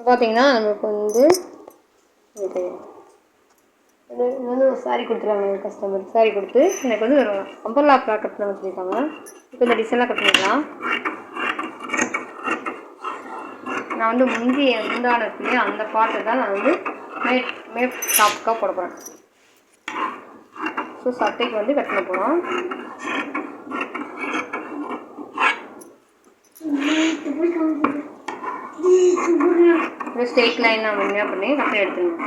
பார்த்தீங்கன்னா நமக்கு வந்து இது இது வந்து ஒரு சாரி கொடுத்துருவாங்க கஸ்டமர் சாரி கொடுத்து எனக்கு வந்து ஒரு அம்பர்லா ஃப்ராக் கட் பண்ண வச்சுருக்காங்க இப்போ இந்த டிசைன்லாம் கட் பண்ணிக்கலாம் நான் வந்து முந்தி முந்தான அந்த பாட்டை தான் நான் வந்து மே மே டாப்புக்காக போட போகிறேன் ஸோ சட்டைக்கு வந்து கட் பண்ண போகிறோம் இந்த ஸ்ட்ரெயிட் லைன் நான் என்ன பண்ணி கட் எடுத்துடணும்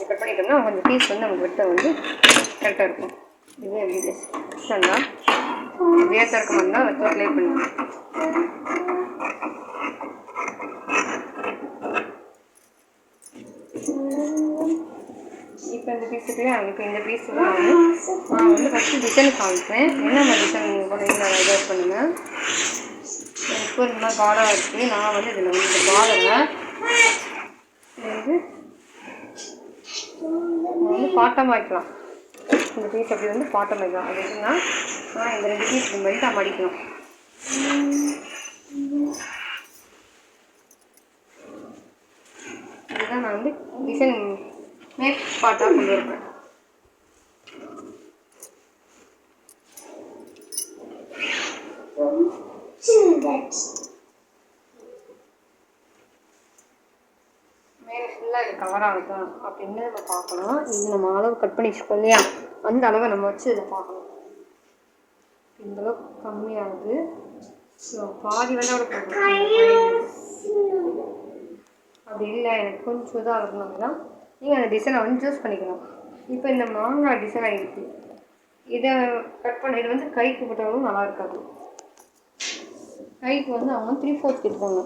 கட் பண்ணிட்டோம்னா கொஞ்சம் பீஸ் வந்து நமக்கு விட்ட வந்து கரெக்டாக இருக்கும். இது எப்படி தான் வேர் திறக்க மாதிரி வெட்ட க்ளே பண்ணி இப்போ இந்த பீஸுக்குள்ளே இப்போ இந்த பீஸுக்கு நான் வந்து நான் வந்து ஃபஸ்ட்டு டிசைன் காமிப்பேன் என்னென்ன டிசைன் நீங்கள் பண்ணுறீங்க நான் இதை பண்ணுவேன் இப்போ இந்த மாதிரி இருக்குது நான் வந்து இதில் வந்து இந்த பார்டரை இது நம்ம வந்து பாட்டம் வாய்க்கலாம் இந்த பீஸ் அப்படி வந்து பாட்டம் வைக்கலாம். அது எப்படின்னா நான் இந்த ரெண்டு பீஸ் இந்த மாதிரி தான் மடிக்கணும். இதுதான் நான் வந்து டிசைன் மேக் பாட்டாக கொண்டு வருவேன் மேலே ஃபுல்லாக இது கவர் ஆகுதா அப்படின்னு நம்ம பார்க்கணும். இது நம்ம அளவு கட் பண்ணி வச்சுக்கோம் இல்லையா? அந்த அளவை நம்ம வச்சு இதை பார்க்கணும். இந்த அளவு கம்மியாகுது. ஸோ பாதி வேணா கூட அப்படி இல்லை எனக்கு கொஞ்சம் இதாக இருக்கணும் அப்படின்னா நீங்கள் அந்த டிசைனை வந்து சூஸ் பண்ணிக்கலாம் இப்போ இந்த மாங்காய் டிசைன் ஆகிருக்கு இதை கட் பண்ண இது வந்து கைக்கு போட்டாலும் நல்லா இருக்காது. கைக்கு வந்து அவங்க த்ரீ ஃபோர்த் எடுப்பாங்க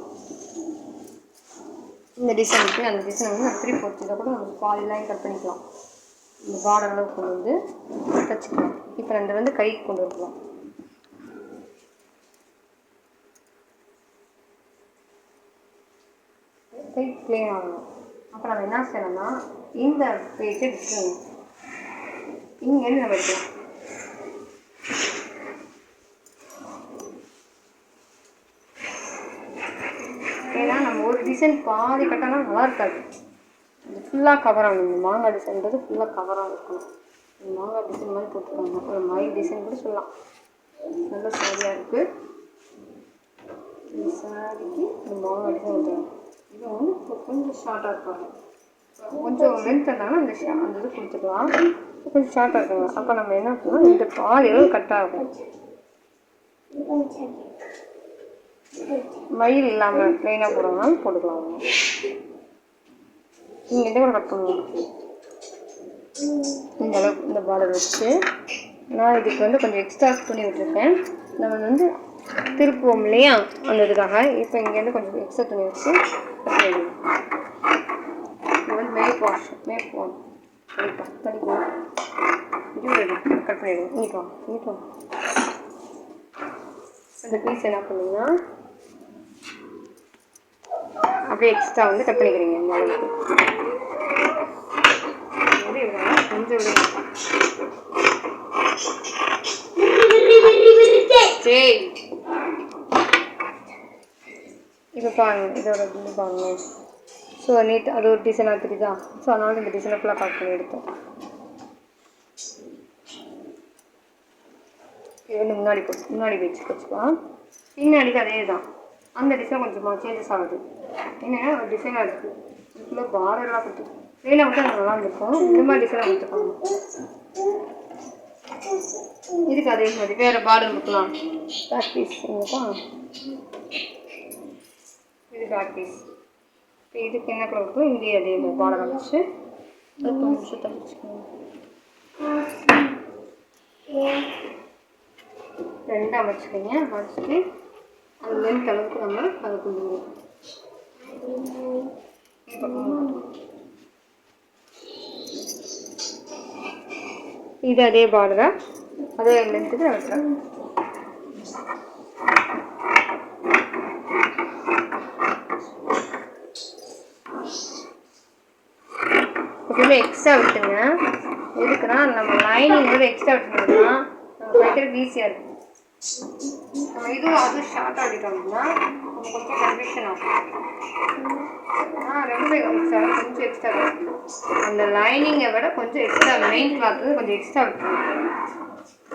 இந்த டிசைனுக்கு அந்த டிசைன் வந்து த்ரீ ஃபோர்த் கூட நம்ம பாதிலாம் கட் பண்ணிக்கலாம். இந்த பார்டர் அளவுக்கு கொண்டு வந்து தச்சுக்கலாம் இப்போ ரெண்டு வந்து கைக்கு கொண்டு வரலாம். கை க்ளீன் ஆகணும். அப்போ நம்ம என்ன செய்யணும்னா இந்த பேஜை டிசைன் இங்கேருந்து நம்ம எடுக்கலாம் ஏன்னா நம்ம ஒரு டிசைன் பாதி கட்டினா நல்லா இருக்காது. இது ஃபுல்லாக கவர் ஆகணும். இந்த மாங்காய் டிசைன்றது ஃபுல்லாக கவராக இருக்கணும். இந்த மாங்காய் டிசைன் மாதிரி போட்டுருக்காங்க ஒரு மயில் டிசைன் கூட சொல்லலாம். நல்ல சாரியாக இருக்குது இந்த சாரிக்கு இந்த மாங்காய் டிசைன் விட்டுருங்க இது வந்து இப்போ கொஞ்சம் ஷார்ட்டாக இருப்பாங்க கொஞ்சம் லென்த் இருந்தாங்கன்னா அந்த அந்த இது கொடுத்துக்கலாம். கொஞ்சம் ஷார்ட்டாக இருக்காங்க அப்போ நம்ம என்ன பண்ணலாம்? இந்த பாதி கட்டாகும் மயில் இல்லாமல் ப்ளைனாக போடுறதுனால போட்டுக்கலாம். நீங்கள் எந்த கூட கட் பண்ணுவோம் இந்த அளவுக்கு இந்த பார்டர் வச்சு. நான் இதுக்கு வந்து கொஞ்சம் எக்ஸ்ட்ரா துணி விட்டுருக்கேன். நம்ம வந்து திருப்புவோம் இல்லையா? அந்த இதுக்காக. இப்போ இங்கேருந்து கொஞ்சம் எக்ஸ்ட்ரா துணி வச்சு கட் இது வந்து மேக் வாஷ் மேக் வாஷ் பண்ணிப்பா பண்ணிக்குவோம் இது கட் பண்ணிடுவோம் நீட்டோம் நீட்டோம் இந்த பீஸ் என்ன பண்ணுங்கன்னா அப்படியே எக்ஸ்ட்ரா வந்து கட் பண்ணிக்கிறீங்க இந்த அளவுக்கு. கொஞ்சம் சரி. இப்போ பாருங்க இதோட இது பாருங்க. ஸோ நீட் அது ஒரு டிசைனாக தெரியுதா ஸோ அதனால இந்த டிசைனை ஃபுல்லாக கட் பண்ணி எடுத்தோம். இது வந்து முன்னாடி போட்டு முன்னாடி வச்சு வச்சுக்கலாம் பின்னாடிக்கு அதே தான் அந்த டிசைன் கொஞ்சமாக சேஞ்சஸ் ஆகுது. என்ன ஒரு டிசைனாக இருக்குது இதுக்குள்ளே பார்டர்லாம் கொடுத்து வேலை மட்டும் அது நல்லா இருந்திருக்கும் இந்த மாதிரி டிசைனாக கொடுத்துருக்காங்க இதுக்கு அதே மாதிரி வேறு பார்டர் கொடுக்கலாம். பேக் பீஸ் இது பேக் பீஸ் இப்போ இதுக்கு என்ன கலர் இருக்கோ இங்கே அதே மாதிரி பார்டர் வச்சு அது கொஞ்சம் தப்பிச்சுக்கணும் ரெண்டாக வச்சுக்கோங்க. வச்சுட்டு அது மேல் அளவுக்கு நம்ம அதை கொண்டு வருவோம் இது அதே பார்டரா அதே லென்த்துக்கு நான் வைக்கிறேன் எப்பயுமே எக்ஸ்ட்ரா விட்டுங்க எதுக்குன்னா நம்ம லைனிங் வந்து எக்ஸ்ட்ரா விட்டுனோம்னா நம்ம வைக்கிறதுக்கு ஈஸியாக இருக்கும். நம்ம இதுவும் அதுவும் ஷார்ட் ஆடிட்டோம்னா நம்ம கொஞ்சம் கன்ஃபியூஷன் ஆகும் ஆ ரொம்ப எக்ஸ்ட்ரா கொஞ்சம் எக்ஸ்ட்ரா அந்த லைனிங்கை விட கொஞ்சம் எக்ஸ்ட்ரா மெயின் கிளாத் கொஞ்சம் எக்ஸ்ட்ரா விட்டுருங்க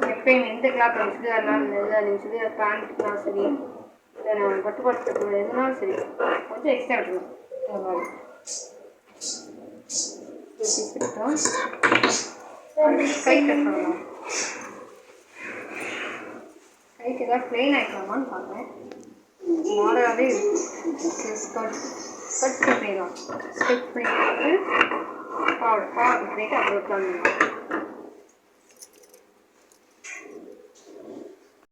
எப்பயும் எந்த கிளாத் நம்ம சுடிதார்னாலும் இல்லை நீங்கள் சுடிதார் பேண்ட்னாலும் சரி இல்லை நான் பட்டு பட்டு எதுனாலும் சரி கொஞ்சம் எக்ஸ்ட்ரா விட்டுருவோம் இந்த மாதிரி கை கட்டணும் கைக்கு ஏதாவது ப்ளெயின் ஆகிக்கலாமான்னு பார்க்குறேன் மாடலாகவே ஸ்கர்ட் ஸ்கர்ட் பண்ணிடலாம். ஸ்கர்ட் பண்ணிட்டு பாவடை பாவடை பண்ணிட்டு அப்புறம் உட்காந்துடலாம்